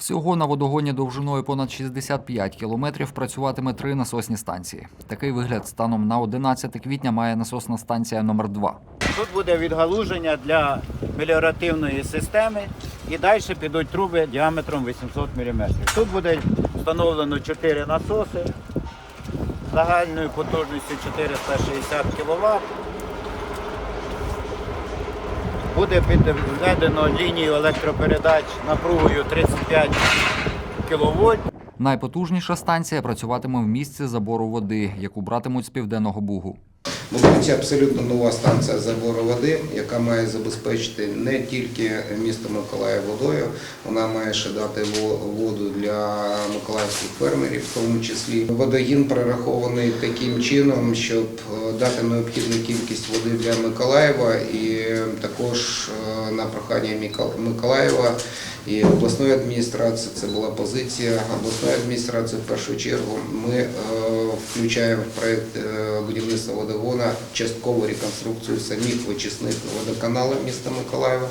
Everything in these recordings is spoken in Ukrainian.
Всього на водогоні довжиною понад 65 кілометрів працюватиме три насосні станції. Такий вигляд станом на 11 квітня має насосна станція номер 2 Тут буде відгалуження для меліоративної системи і далі підуть труби діаметром 800 мм. Тут буде встановлено 4 насоси загальною потужністю 460 кВт. Буде підведено лінію електропередач напругою 35 кВт. Найпотужніша станція працюватиме в місці забору води, яку братимуть з південного бугу. Будується абсолютно нова станція забору води, яка має забезпечити не тільки місто Миколаїв водою, вона має ще дати воду для миколаївських фермерів, в тому числі. Водогін прорахований таким чином, щоб е, дати необхідну кількість води для Миколаєва і також е, на прохання Миколаєва і обласної адміністрації. Це була позиція обласної адміністрації. В першу чергу ми включаємо в проект е, будівництва водогона часткову реконструкцію самих вичисних водоканалів міста Миколаєва.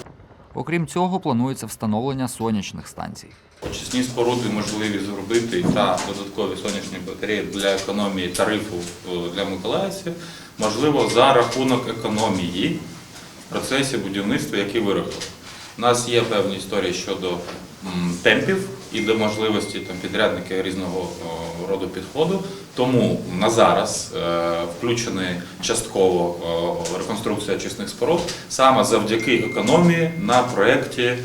Окрім цього, планується встановлення сонячних станцій. Очисні споруди можливі зробити та додаткові сонячні батареї для економії тарифу е, для миколаївців, можливо, за рахунок економії в процесі будівництва, який виробили. У нас є певні історії щодо темпів і до можливості там, підрядники різного роду підходу. Тому на зараз е, включена частково реконструкція очисних споруд саме завдяки економії на проєкті е,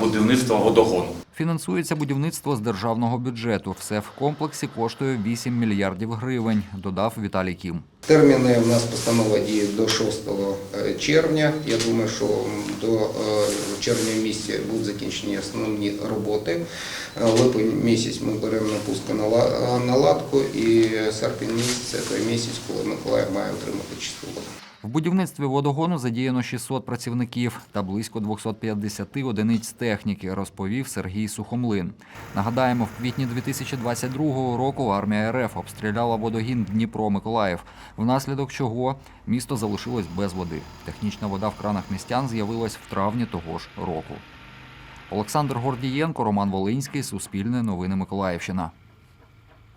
будівництва водогону. Фінансується будівництво з державного бюджету. Все в комплексі коштує 8 мільярдів гривень, додав Віталій Кім. Терміни в нас постанова діє до 6 червня. Я думаю, що до е, червня місяця будуть закінчені основні роботи. Е, Липень місяць ми беремо на пуск нала- наладку і серпень місяць це той місяць, коли Миколаїв має отримати чисту воду. В будівництві водогону задіяно 600 працівників та близько 250 одиниць техніки, розповів Сергій Сухомлин. Нагадаємо, в квітні 2022 року армія РФ обстріляла водогін Дніпро-Миколаїв, внаслідок чого місто залишилось без води. Технічна вода в кранах містян з'явилась в травні того ж року. Олександр Гордієнко, Роман Волинський, Суспільне новини Миколаївщина.